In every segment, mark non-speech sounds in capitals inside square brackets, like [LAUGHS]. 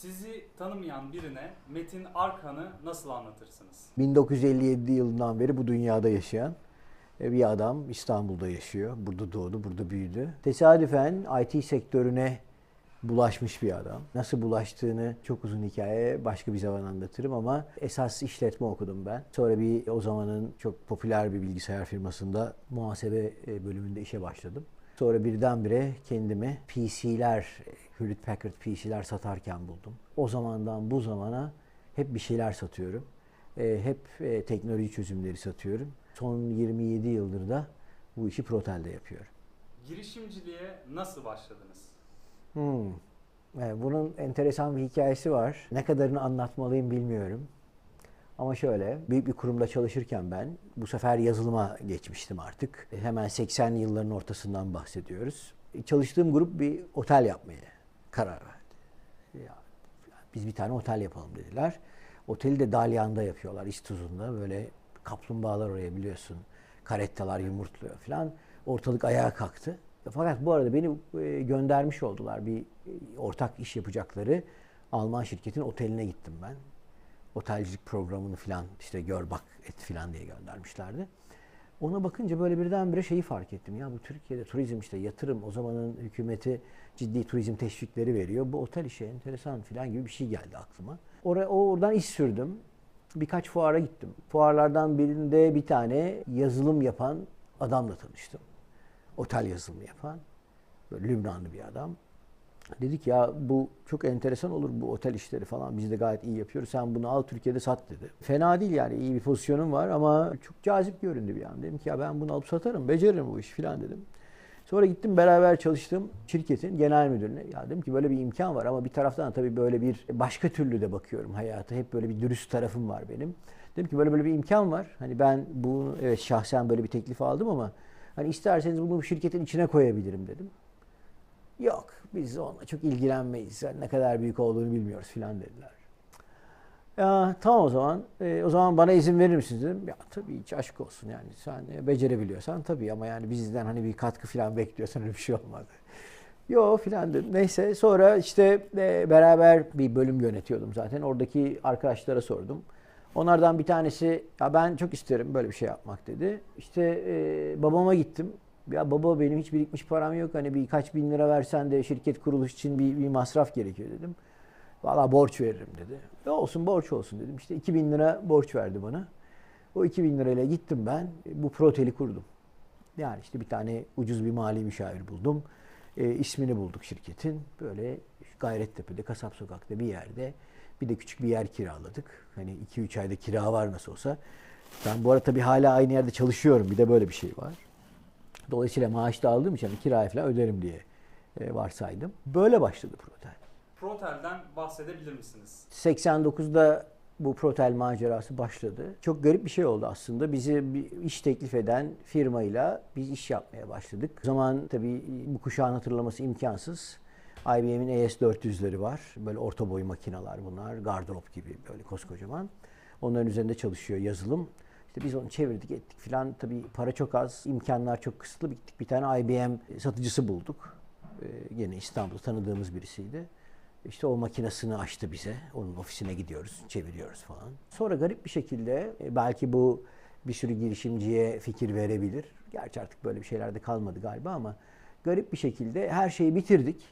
Sizi tanımayan birine Metin Arkan'ı nasıl anlatırsınız? 1957 yılından beri bu dünyada yaşayan e, bir adam İstanbul'da yaşıyor. Burada doğdu, burada büyüdü. Tesadüfen IT sektörüne bulaşmış bir adam. Nasıl bulaştığını çok uzun hikaye başka bir zaman anlatırım ama esas işletme okudum ben. Sonra bir o zamanın çok popüler bir bilgisayar firmasında muhasebe e, bölümünde işe başladım. Sonra birdenbire kendimi PC'ler, Hewlett Packard PC'ler satarken buldum. O zamandan bu zamana hep bir şeyler satıyorum. E, hep e, teknoloji çözümleri satıyorum. Son 27 yıldır da bu işi Protel'de yapıyorum. Girişimciliğe nasıl başladınız? Hmm. Evet, bunun enteresan bir hikayesi var. Ne kadarını anlatmalıyım bilmiyorum. Ama şöyle, büyük bir kurumda çalışırken ben bu sefer yazılıma geçmiştim artık. Hemen 80'li yılların ortasından bahsediyoruz. Çalıştığım grup bir otel yapmaya karar verdi. Ya, biz bir tane otel yapalım dediler. Oteli de Dalyan'da yapıyorlar, İstuzun'da. Böyle kaplumbağalar oraya biliyorsun. Karettalar yumurtluyor falan. Ortalık ayağa kalktı. Fakat bu arada beni e, göndermiş oldular. Bir e, ortak iş yapacakları Alman şirketin oteline gittim ben. Otelcilik programını falan işte gör bak et falan diye göndermişlerdi. Ona bakınca böyle birdenbire şeyi fark ettim. Ya bu Türkiye'de turizm işte yatırım o zamanın hükümeti ciddi turizm teşvikleri veriyor. Bu otel işi enteresan falan gibi bir şey geldi aklıma. Oraya, oradan iş sürdüm. Birkaç fuara gittim. Fuarlardan birinde bir tane yazılım yapan adamla tanıştım otel yazılımı yapan böyle Lübnanlı bir adam. Dedik ya bu çok enteresan olur bu otel işleri falan. Biz de gayet iyi yapıyoruz. Sen bunu al Türkiye'de sat dedi. Fena değil yani iyi bir pozisyonum var ama çok cazip göründü bir an. Dedim ki ya ben bunu alıp satarım, beceririm bu işi falan dedim. Sonra gittim beraber çalıştığım şirketin genel müdürüne. Ya dedim ki böyle bir imkan var ama bir taraftan tabii böyle bir başka türlü de bakıyorum hayata. Hep böyle bir dürüst tarafım var benim. Dedim ki böyle böyle bir imkan var. Hani ben bunu evet şahsen böyle bir teklif aldım ama Hani isterseniz bunu şirketin içine koyabilirim dedim. Yok biz onunla çok ilgilenmeyiz. Yani ne kadar büyük olduğunu bilmiyoruz filan dediler. Ya tamam o zaman. E, o zaman bana izin verir misiniz dedim. Ya tabii hiç aşk olsun yani. Sen becerebiliyorsan tabii ama yani bizden hani bir katkı filan bekliyorsan öyle bir şey olmadı. Yo filan dedim. Neyse sonra işte e, beraber bir bölüm yönetiyordum zaten. Oradaki arkadaşlara sordum. Onlardan bir tanesi ya ben çok isterim böyle bir şey yapmak dedi. İşte e, babama gittim. Ya baba benim hiç birikmiş param yok. Hani birkaç bin lira versen de şirket kuruluş için bir, bir masraf gerekiyor dedim. Valla borç veririm dedi. Ne olsun borç olsun dedim. İşte 2000 lira borç verdi bana. O 2000 lirayla gittim ben bu proteli kurdum. Yani işte bir tane ucuz bir mali müşavir buldum. E, ismini bulduk şirketin. Böyle Gayrettepe'de, Kasap Sokak'ta bir yerde bir de küçük bir yer kiraladık. Hani 2-3 ayda kira var nasıl olsa. Ben bu arada tabii hala aynı yerde çalışıyorum. Bir de böyle bir şey var. Dolayısıyla maaş da aldığım için hani kirayı falan öderim diye e, varsaydım. Böyle başladı Protel. Protel'den bahsedebilir misiniz? 89'da bu Protel macerası başladı. Çok garip bir şey oldu aslında. Bizi bir iş teklif eden firmayla biz iş yapmaya başladık. O zaman tabii bu kuşağın hatırlaması imkansız. IBM'in ES400'leri var. Böyle orta boy makineler bunlar. Gardırop gibi böyle koskocaman. Onların üzerinde çalışıyor yazılım. İşte biz onu çevirdik ettik filan. Tabii para çok az, imkanlar çok kısıtlı. Gittik bir tane IBM satıcısı bulduk. Ee, gene İstanbul'da tanıdığımız birisiydi. İşte o makinesini açtı bize. Onun ofisine gidiyoruz, çeviriyoruz falan. Sonra garip bir şekilde e, belki bu bir sürü girişimciye fikir verebilir. Gerçi artık böyle bir şeyler de kalmadı galiba ama garip bir şekilde her şeyi bitirdik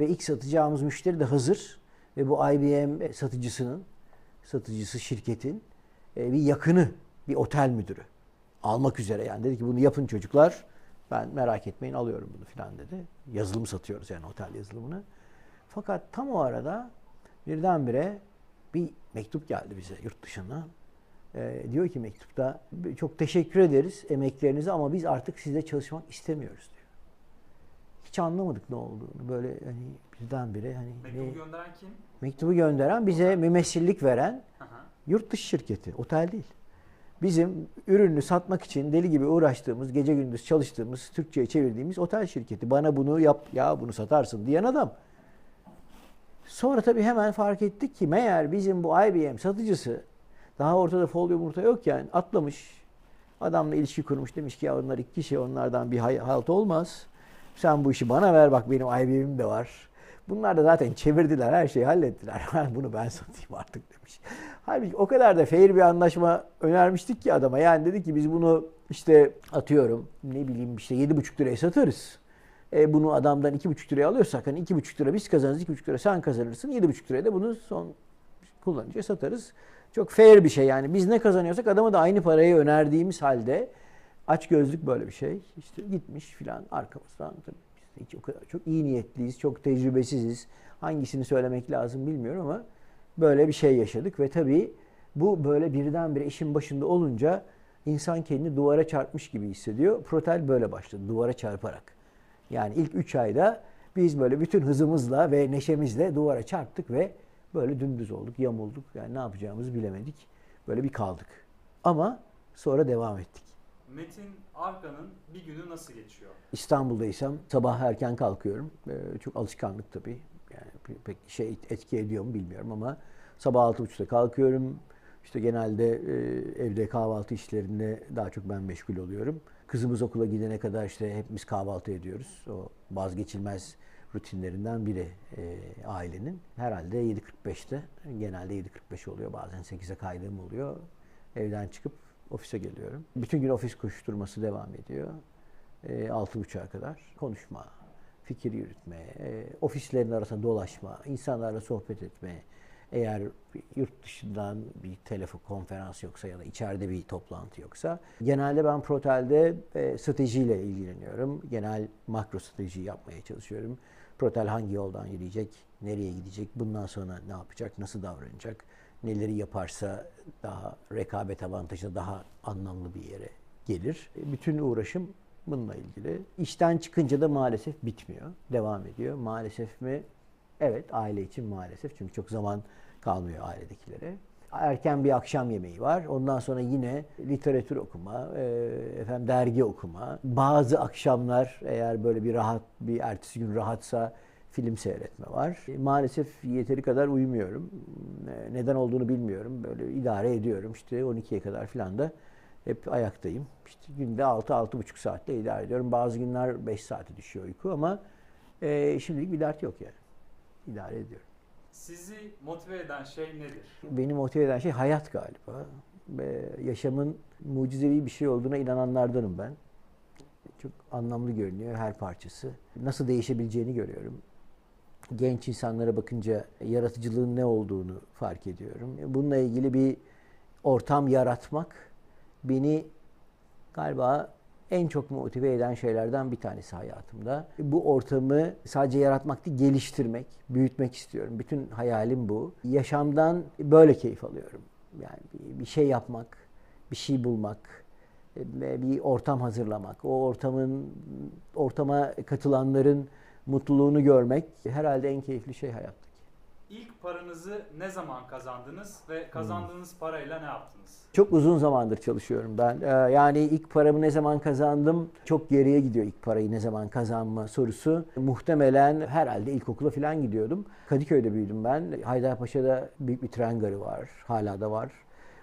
ve ilk satacağımız müşteri de hazır ve bu IBM satıcısının satıcısı şirketin e, bir yakını, bir otel müdürü almak üzere yani dedi ki bunu yapın çocuklar. Ben merak etmeyin alıyorum bunu filan dedi. Yazılım satıyoruz yani otel yazılımını. Fakat tam o arada birdenbire bir mektup geldi bize yurt dışından. Ee, diyor ki mektupta çok teşekkür ederiz emeklerinize ama biz artık sizle çalışmak istemiyoruz diyor. Hiç anlamadık ne olduğunu. Böyle hani birdenbire hani Mektubu ne- gönderen kim? mektubu gönderen bize mümessillik veren Aha. yurt dışı şirketi, otel değil. Bizim ürünü satmak için deli gibi uğraştığımız, gece gündüz çalıştığımız, Türkçe'ye çevirdiğimiz otel şirketi. Bana bunu yap, ya bunu satarsın diyen adam. Sonra tabii hemen fark ettik ki meğer bizim bu IBM satıcısı daha ortada fol yumurta yokken atlamış. Adamla ilişki kurmuş demiş ki ya onlar iki kişi onlardan bir halt olmaz. Sen bu işi bana ver bak benim IBM'im de var. Bunlar da zaten çevirdiler, her şeyi hallettiler. [LAUGHS] Bunu ben satayım artık demiş. Halbuki o kadar da fair bir anlaşma önermiştik ki adama. Yani dedi ki biz bunu işte atıyorum ne bileyim işte 7,5 liraya satarız. E, bunu adamdan 2,5 liraya alıyorsak hani 2,5 lira biz kazanırız, 2,5 lira sen kazanırsın. 7,5 liraya da bunu son kullanıcıya satarız. Çok fair bir şey yani. Biz ne kazanıyorsak adama da aynı parayı önerdiğimiz halde aç gözlük böyle bir şey. İşte gitmiş filan arkamızdan tabii hiç o kadar çok iyi niyetliyiz, çok tecrübesiziz. Hangisini söylemek lazım bilmiyorum ama böyle bir şey yaşadık ve tabii bu böyle birdenbire işin başında olunca insan kendini duvara çarpmış gibi hissediyor. Protel böyle başladı, duvara çarparak. Yani ilk 3 ayda biz böyle bütün hızımızla ve neşemizle duvara çarptık ve böyle dümdüz olduk, yamulduk. Yani ne yapacağımızı bilemedik. Böyle bir kaldık. Ama sonra devam ettik. Metin Arkan'ın bir günü nasıl geçiyor? İstanbul'daysam sabah erken kalkıyorum. Ee, çok alışkanlık tabii. Yani pek şey etki ediyor mu bilmiyorum ama sabah 6.30'da kalkıyorum. İşte genelde e, evde kahvaltı işlerinde daha çok ben meşgul oluyorum. Kızımız okula gidene kadar işte hepimiz kahvaltı ediyoruz. O vazgeçilmez rutinlerinden biri e, ailenin. Herhalde 7.45'te, genelde 7.45 oluyor. Bazen 8'e kaydığım oluyor. Evden çıkıp ofise geliyorum. Bütün gün ofis koşturması devam ediyor. E, 6.30'a kadar konuşma, fikir yürütme, e, ofislerin arasında dolaşma, insanlarla sohbet etme, eğer yurt dışından bir telefon konferans yoksa ya da içeride bir toplantı yoksa genelde ben Protel'de e, stratejiyle ilgileniyorum. Genel makro strateji yapmaya çalışıyorum. Protel hangi yoldan yürüyecek, nereye gidecek, bundan sonra ne yapacak, nasıl davranacak, neleri yaparsa daha rekabet avantajı daha anlamlı bir yere gelir. E, bütün uğraşım bununla ilgili. İşten çıkınca da maalesef bitmiyor. Devam ediyor. Maalesef mi? Evet aile için maalesef. Çünkü çok zaman kalmıyor ailedekilere. Erken bir akşam yemeği var. Ondan sonra yine literatür okuma, e, efendim dergi okuma. Bazı akşamlar eğer böyle bir rahat, bir ertesi gün rahatsa film seyretme var. E, maalesef yeteri kadar uyumuyorum. E, neden olduğunu bilmiyorum. Böyle idare ediyorum. İşte 12'ye kadar filan da hep ayaktayım. İşte günde 6-6,5 saatte idare ediyorum. Bazı günler 5 saate düşüyor uyku ama e, şimdilik bir dert yok yani. İdare ediyorum. Sizi motive eden şey nedir? Beni motive eden şey hayat galiba. Ve yaşamın mucizevi bir şey olduğuna inananlardanım ben. Çok anlamlı görünüyor her parçası. Nasıl değişebileceğini görüyorum. Genç insanlara bakınca yaratıcılığın ne olduğunu fark ediyorum. Bununla ilgili bir ortam yaratmak beni galiba en çok motive eden şeylerden bir tanesi hayatımda. Bu ortamı sadece yaratmak değil, geliştirmek, büyütmek istiyorum. Bütün hayalim bu. Yaşamdan böyle keyif alıyorum. Yani bir şey yapmak, bir şey bulmak, bir ortam hazırlamak, o ortamın ortama katılanların mutluluğunu görmek herhalde en keyifli şey hayattaki. İlk paranızı ne zaman kazandınız ve kazandığınız hmm. parayla ne yaptınız? Çok uzun zamandır çalışıyorum ben. Ee, yani ilk paramı ne zaman kazandım? Çok geriye gidiyor ilk parayı ne zaman kazanma sorusu. Muhtemelen herhalde ilkokula falan gidiyordum. Kadıköy'de büyüdüm ben. Haydarpaşa'da büyük bir tren garı var. Hala da var.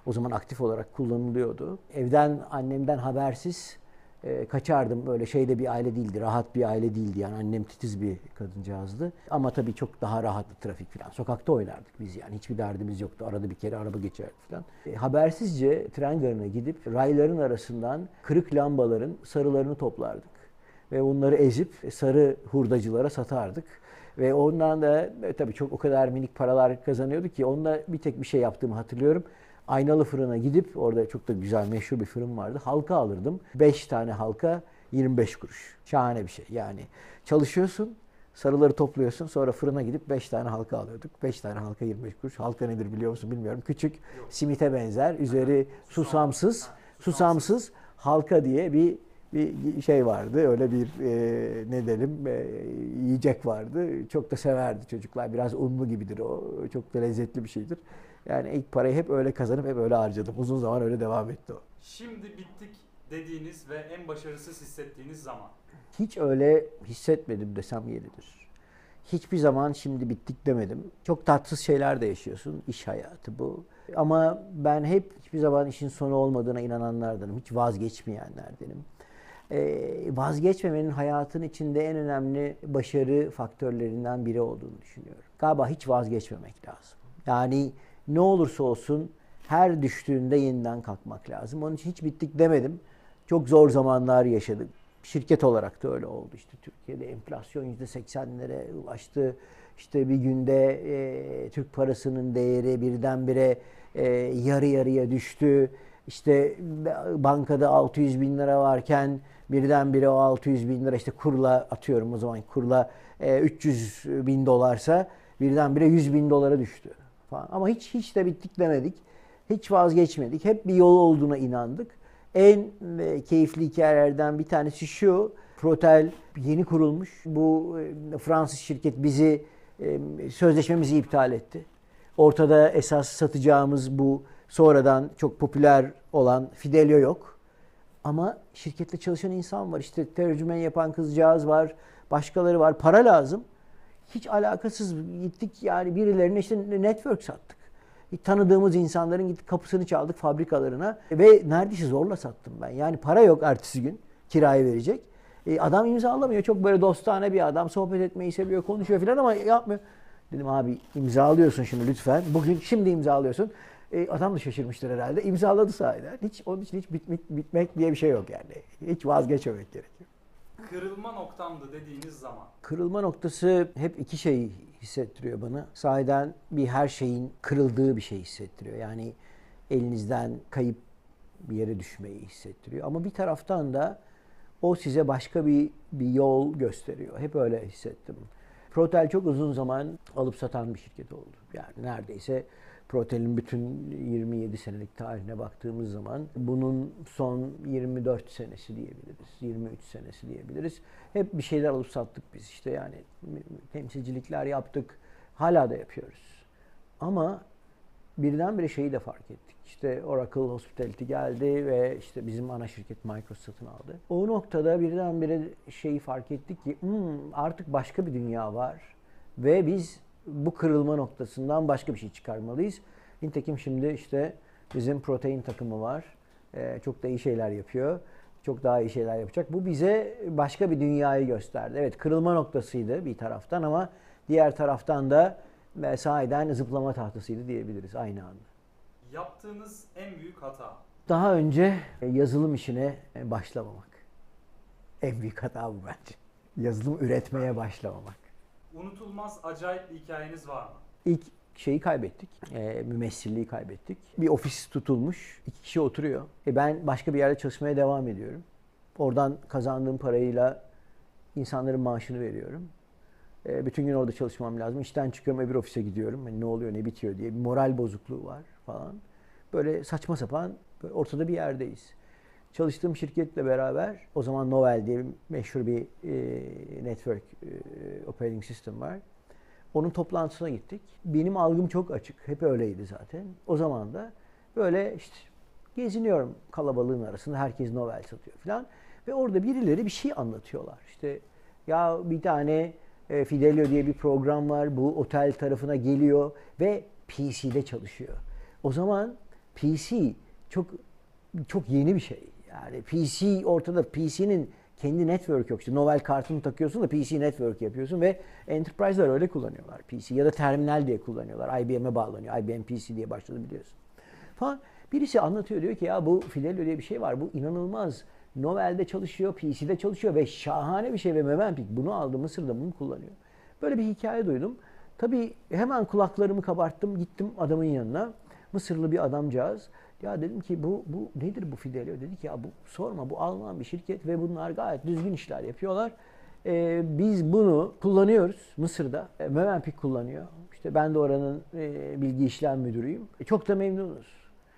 O zaman aktif olarak kullanılıyordu. Evden annemden habersiz e, kaçardım. Böyle şeyde bir aile değildi, rahat bir aile değildi. Yani annem titiz bir kadıncağızdı. Ama tabii çok daha rahattı trafik falan. Sokakta oynardık biz yani. Hiçbir derdimiz yoktu. Arada bir kere araba geçerdi falan. E, habersizce tren garına gidip rayların arasından kırık lambaların sarılarını toplardık. Ve onları ezip sarı hurdacılara satardık. Ve ondan da e, tabii çok o kadar minik paralar kazanıyordu ki onunla bir tek bir şey yaptığımı hatırlıyorum. Aynalı fırına gidip orada çok da güzel meşhur bir fırın vardı. Halka alırdım. 5 tane halka 25 kuruş. Şahane bir şey. Yani çalışıyorsun, sarıları topluyorsun. Sonra fırına gidip 5 tane halka alıyorduk. 5 tane halka 25 kuruş. Halka nedir biliyor musun bilmiyorum. Küçük simite benzer. Üzeri susamsız, susamsız halka diye bir bir şey vardı. Öyle bir e, ne derim e, yiyecek vardı. Çok da severdi çocuklar. Biraz unlu gibidir o. Çok da lezzetli bir şeydir. Yani ilk parayı hep öyle kazanıp hep öyle harcadım. Uzun zaman öyle devam etti o. Şimdi bittik dediğiniz ve en başarısız hissettiğiniz zaman? Hiç öyle hissetmedim desem yeridir. Hiçbir zaman şimdi bittik demedim. Çok tatsız şeyler de yaşıyorsun. İş hayatı bu. Ama ben hep hiçbir zaman işin sonu olmadığına inananlardanım. Hiç vazgeçmeyenlerdenim. e, vazgeçmemenin hayatın içinde en önemli başarı faktörlerinden biri olduğunu düşünüyorum. Galiba hiç vazgeçmemek lazım. Yani ne olursa olsun her düştüğünde yeniden kalkmak lazım. Onun için hiç bittik demedim. Çok zor zamanlar yaşadık. Şirket olarak da öyle oldu. İşte Türkiye'de enflasyon %80'lere ulaştı. İşte bir günde e, Türk parasının değeri birdenbire e, yarı yarıya düştü. İşte bankada 600 bin lira varken birdenbire o 600 bin lira işte kurla atıyorum o zaman kurla e, 300 bin dolarsa birdenbire 100 bin dolara düştü falan. Ama hiç hiç de bittik demedik. Hiç vazgeçmedik. Hep bir yol olduğuna inandık. En e, keyifli hikayelerden bir tanesi şu. Protel yeni kurulmuş. Bu e, Fransız şirket bizi e, sözleşmemizi iptal etti. Ortada esas satacağımız bu sonradan çok popüler olan Fidelio yok. Ama şirkette çalışan insan var. İşte tercüme yapan kızcağız var. Başkaları var. Para lazım. Hiç alakasız gittik yani birilerine işte network sattık. Tanıdığımız insanların gittik kapısını çaldık fabrikalarına ve neredeyse zorla sattım ben. Yani para yok ertesi gün kirayı verecek. E, adam imzalamıyor. Çok böyle dostane bir adam. Sohbet etmeyi seviyor, konuşuyor falan ama yapmıyor. Dedim abi imzalıyorsun şimdi lütfen. Bugün şimdi imzalıyorsun. E, adam da şaşırmıştır herhalde. İmzaladı sahiden. Hiç onun için hiç bitmek, bitmek diye bir şey yok yani. Hiç vazgeçmemek gerekiyor. Kırılma noktamdı dediğiniz zaman. Kırılma noktası hep iki şey hissettiriyor bana. Sahiden bir her şeyin kırıldığı bir şey hissettiriyor. Yani elinizden kayıp bir yere düşmeyi hissettiriyor. Ama bir taraftan da o size başka bir bir yol gösteriyor. Hep öyle hissettim. Protel çok uzun zaman alıp satan bir şirket oldu. Yani neredeyse Protel'in bütün 27 senelik tarihine baktığımız zaman bunun son 24 senesi diyebiliriz. 23 senesi diyebiliriz. Hep bir şeyler alıp sattık biz işte yani temsilcilikler yaptık. Hala da yapıyoruz. Ama birdenbire şeyi de fark ettik. İşte Oracle Hospitality geldi ve işte bizim ana şirket Microsoft satın aldı. O noktada birdenbire şeyi fark ettik ki hmm, artık başka bir dünya var ve biz bu kırılma noktasından başka bir şey çıkarmalıyız. Nitekim şimdi işte bizim protein takımı var. Ee, çok da iyi şeyler yapıyor. Çok daha iyi şeyler yapacak. Bu bize başka bir dünyayı gösterdi. Evet kırılma noktasıydı bir taraftan ama diğer taraftan da e, sahiden zıplama tahtasıydı diyebiliriz aynı anda. Yaptığınız en büyük hata? Daha önce e, yazılım işine e, başlamamak. En büyük hata bu bence. Yazılım üretmeye başlamamak. Unutulmaz acayip bir hikayeniz var mı? İlk şeyi kaybettik. E, mümessilliği kaybettik. Bir ofis tutulmuş. iki kişi oturuyor. E ben başka bir yerde çalışmaya devam ediyorum. Oradan kazandığım parayla insanların maaşını veriyorum. E, bütün gün orada çalışmam lazım. İşten çıkıyorum öbür ofise gidiyorum. Yani ne oluyor ne bitiyor diye bir moral bozukluğu var falan. Böyle saçma sapan böyle ortada bir yerdeyiz. Çalıştığım şirketle beraber o zaman Novell diye bir meşhur bir e, network e, operating system var. Onun toplantısına gittik. Benim algım çok açık. Hep öyleydi zaten. O zaman da böyle işte geziniyorum kalabalığın arasında. Herkes Novell satıyor falan. Ve orada birileri bir şey anlatıyorlar. İşte ya bir tane e, Fidelio diye bir program var. Bu otel tarafına geliyor ve PC'de çalışıyor. O zaman PC çok çok yeni bir şey. Yani PC ortada PC'nin kendi network yok. İşte Novel kartını takıyorsun da PC network yapıyorsun ve enterprise'lar öyle kullanıyorlar PC ya da terminal diye kullanıyorlar. IBM'e bağlanıyor. IBM PC diye başladı biliyorsun. Falan. Birisi anlatıyor diyor ki ya bu Fidelio diye bir şey var. Bu inanılmaz. Novel'de çalışıyor, PC'de çalışıyor ve şahane bir şey ve Memempik bunu aldı Mısır'da bunu kullanıyor. Böyle bir hikaye duydum. Tabii hemen kulaklarımı kabarttım gittim adamın yanına. Mısırlı bir adamcağız. Ya dedim ki bu, bu nedir bu Fidelio? Dedi ki ya bu sorma bu Alman bir şirket ve bunlar gayet düzgün işler yapıyorlar. Ee, biz bunu kullanıyoruz Mısır'da. E, Mövenpik kullanıyor. İşte ben de oranın e, bilgi işlem müdürüyüm. E, çok da memnunuz.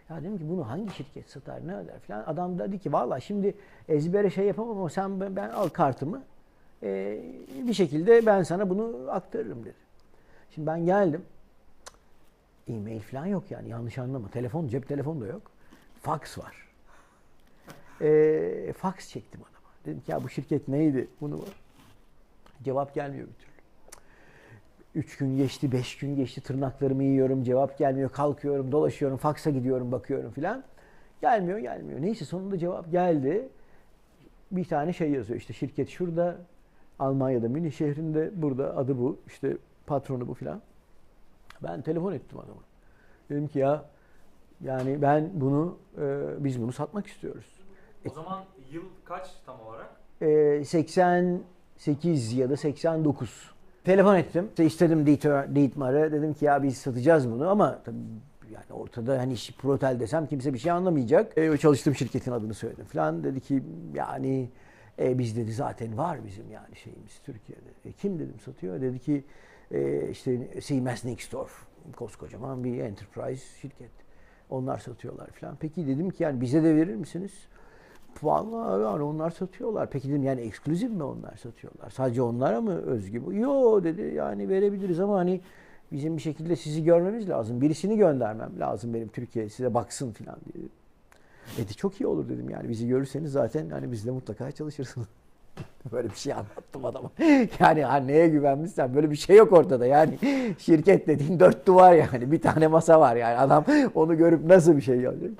Ya dedim ki bunu hangi şirket satar ne öder falan. Adam dedi ki valla şimdi ezbere şey yapamam ama sen ben, ben al kartımı. E, bir şekilde ben sana bunu aktarırım dedi. Şimdi ben geldim. E-mail falan yok yani yanlış anlama. Telefon, cep telefonu da yok. Fax var. E, fax çektim adama. Dedim ki ya bu şirket neydi? Bunu Cevap gelmiyor bir türlü. Üç gün geçti, beş gün geçti. Tırnaklarımı yiyorum. Cevap gelmiyor. Kalkıyorum, dolaşıyorum. Faksa gidiyorum, bakıyorum filan. Gelmiyor, gelmiyor. Neyse sonunda cevap geldi. bir tane şey yazıyor işte şirket şurada Almanya'da Münih şehrinde burada adı bu işte patronu bu filan. Ben telefon ettim adama. Dedim ki ya yani ben bunu e, biz bunu satmak istiyoruz. O zaman yıl kaç tam olarak? E, 88 ya da 89. Telefon ettim. İşte istedim Dietmar- Dietmar'ı. Dedim ki ya biz satacağız bunu ama tabii yani ortada hani Protel desem kimse bir şey anlamayacak. E, çalıştığım şirketin adını söyledim falan. Dedi ki yani e, biz dedi zaten var bizim yani şeyimiz Türkiye'de. E, kim dedim satıyor? Dedi ki e, işte Siemens Nixdorf koskocaman bir enterprise şirket. Onlar satıyorlar falan. Peki dedim ki yani bize de verir misiniz? Vallahi yani onlar satıyorlar. Peki dedim yani ekskluzif mi onlar satıyorlar? Sadece onlara mı özgü bu? Yo dedi yani verebiliriz ama hani bizim bir şekilde sizi görmemiz lazım. Birisini göndermem lazım benim Türkiye'ye size baksın falan diye. Dedi çok iyi olur dedim yani bizi görürseniz zaten hani bizle mutlaka çalışırsınız. [LAUGHS] Böyle bir şey anlattım adama. [LAUGHS] Yani ha, neye güvenmişsen böyle bir şey yok ortada. Yani şirket dediğin dört duvar yani. Bir tane masa var yani. Adam onu görüp nasıl bir şey yapacak?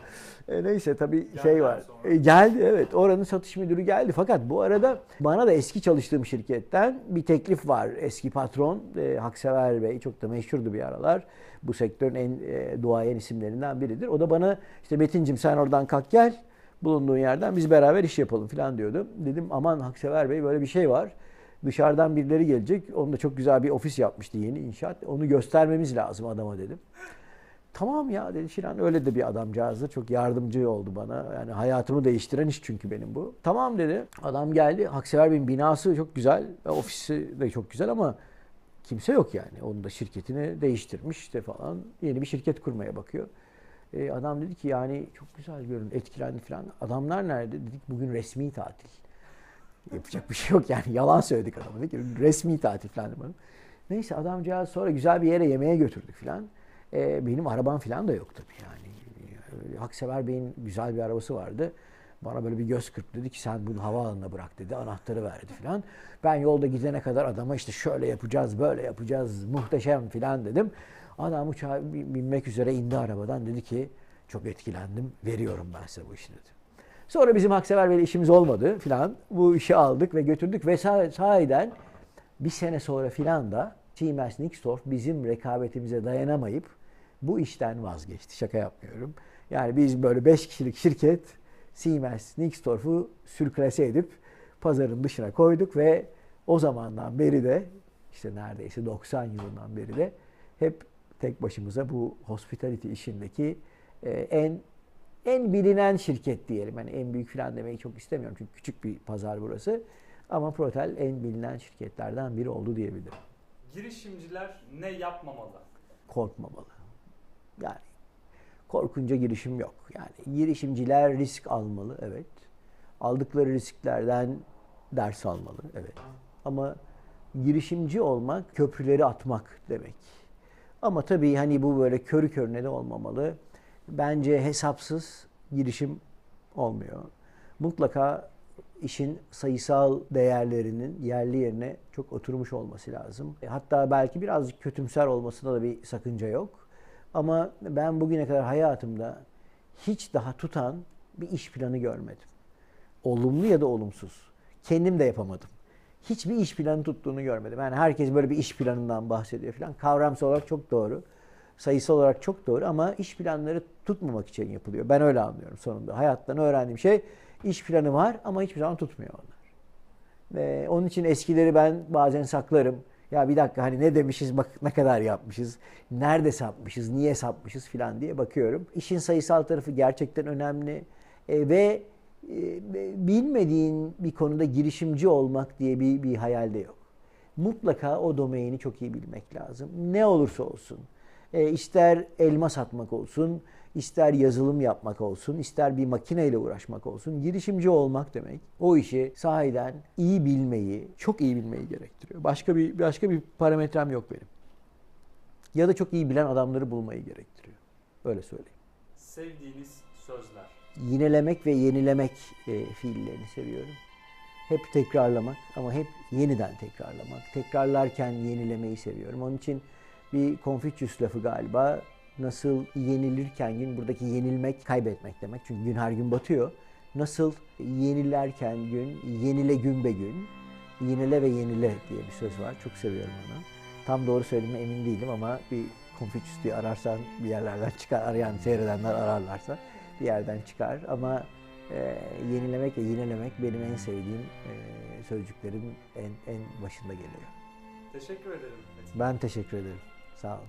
E, neyse tabii Geldiler şey var. sonra. E, geldi evet. Oranın satış müdürü geldi. Fakat bu arada bana da eski çalıştığım şirketten bir teklif var. Eski patron e, Haksever Bey çok da meşhurdu bir aralar. Bu sektörün en e, duayen isimlerinden biridir. O da bana işte Metin'cim sen oradan kalk gel bulunduğun yerden biz beraber iş yapalım falan diyordu. Dedim aman Haksever Bey böyle bir şey var. Dışarıdan birileri gelecek. Onun da çok güzel bir ofis yapmıştı yeni inşaat. Onu göstermemiz lazım adama dedim. Tamam ya dedi Şiran öyle de bir adamcağızdı. Çok yardımcı oldu bana. Yani hayatımı değiştiren iş çünkü benim bu. Tamam dedi. Adam geldi. Haksever Bey'in binası çok güzel. Ofisi de çok güzel ama kimse yok yani. Onun da şirketini değiştirmiş işte falan. Yeni bir şirket kurmaya bakıyor. E, adam dedi ki yani çok güzel görün etkilendi falan. Adamlar nerede? Dedik bugün resmi tatil. Yapacak bir şey yok yani. Yalan söyledik adama. Dedi ki resmi tatil falan. Neyse adamcağız sonra güzel bir yere yemeğe götürdük falan. E, benim arabam falan da yok tabii yani. E, Haksever Bey'in güzel bir arabası vardı. Bana böyle bir göz kırptı dedi ki sen bunu havaalanına bırak dedi. Anahtarı verdi falan. Ben yolda gidene kadar adama işte şöyle yapacağız, böyle yapacağız, muhteşem falan dedim. Adam uçağa bin- binmek üzere indi arabadan dedi ki çok etkilendim, veriyorum ben size bu işi dedi. Sonra bizim Haksever Bey'le işimiz olmadı filan. Bu işi aldık ve götürdük ve sah- sahiden bir sene sonra filan da Siemens Nixdorf bizim rekabetimize dayanamayıp bu işten vazgeçti. Şaka yapmıyorum. Yani biz böyle 5 kişilik şirket Siemens Nixdorf'u sürklase edip pazarın dışına koyduk ve o zamandan beri de işte neredeyse 90 yılından beri de hep tek başımıza bu hospitality işindeki e, en en bilinen şirket diyelim. Yani en büyük falan demeyi çok istemiyorum çünkü küçük bir pazar burası. Ama Protel en bilinen şirketlerden biri oldu diyebilirim. Girişimciler ne yapmamalı? Korkmamalı. Yani korkunca girişim yok. Yani girişimciler risk almalı, evet. Aldıkları risklerden ders almalı, evet. Ama girişimci olmak köprüleri atmak demek. Ama tabii hani bu böyle körü körüne de olmamalı. Bence hesapsız girişim olmuyor. Mutlaka işin sayısal değerlerinin yerli yerine çok oturmuş olması lazım. E, Hatta belki birazcık kötümser olmasında da bir sakınca yok. Ama ben bugüne kadar hayatımda hiç daha tutan bir iş planı görmedim. Olumlu ya da olumsuz. Kendim de yapamadım. Hiçbir iş planı tuttuğunu görmedim. Yani herkes böyle bir iş planından bahsediyor falan. Kavramsal olarak çok doğru. Sayısal olarak çok doğru ama iş planları tutmamak için yapılıyor. Ben öyle anlıyorum sonunda. Hayattan öğrendiğim şey iş planı var ama hiçbir zaman tutmuyor onlar. Ve onun için eskileri ben bazen saklarım. Ya bir dakika hani ne demişiz bak ne kadar yapmışız. Nerede sapmışız, niye sapmışız filan diye bakıyorum. İşin sayısal tarafı gerçekten önemli. E, ve bilmediğin bir konuda girişimci olmak diye bir, bir hayalde yok. Mutlaka o domaini çok iyi bilmek lazım. Ne olursa olsun. E, ister elma satmak olsun, ister yazılım yapmak olsun, ister bir makineyle uğraşmak olsun. Girişimci olmak demek o işi sahiden iyi bilmeyi, çok iyi bilmeyi gerektiriyor. Başka bir başka bir parametrem yok benim. Ya da çok iyi bilen adamları bulmayı gerektiriyor. Öyle söyleyeyim. Sevdiğiniz sözler. Yinelemek ve yenilemek e, fiillerini seviyorum. Hep tekrarlamak ama hep yeniden tekrarlamak. Tekrarlarken yenilemeyi seviyorum. Onun için bir Confucius lafı galiba nasıl yenilirken gün buradaki yenilmek kaybetmek demek. Çünkü gün her gün batıyor. Nasıl yenilerken gün, yenile gün be gün, yenile ve yenile diye bir söz var. Çok seviyorum onu. Tam doğru söylediğime emin değilim ama bir Confucius diye ararsan bir yerlerden çıkar. Arayan seyredenler ararlarsa bir yerden çıkar. Ama e, yenilemek ve yinelemek benim en sevdiğim e, sözcüklerin en, en başında geliyor. Teşekkür ederim. Metin. Ben teşekkür ederim. Sağ olun.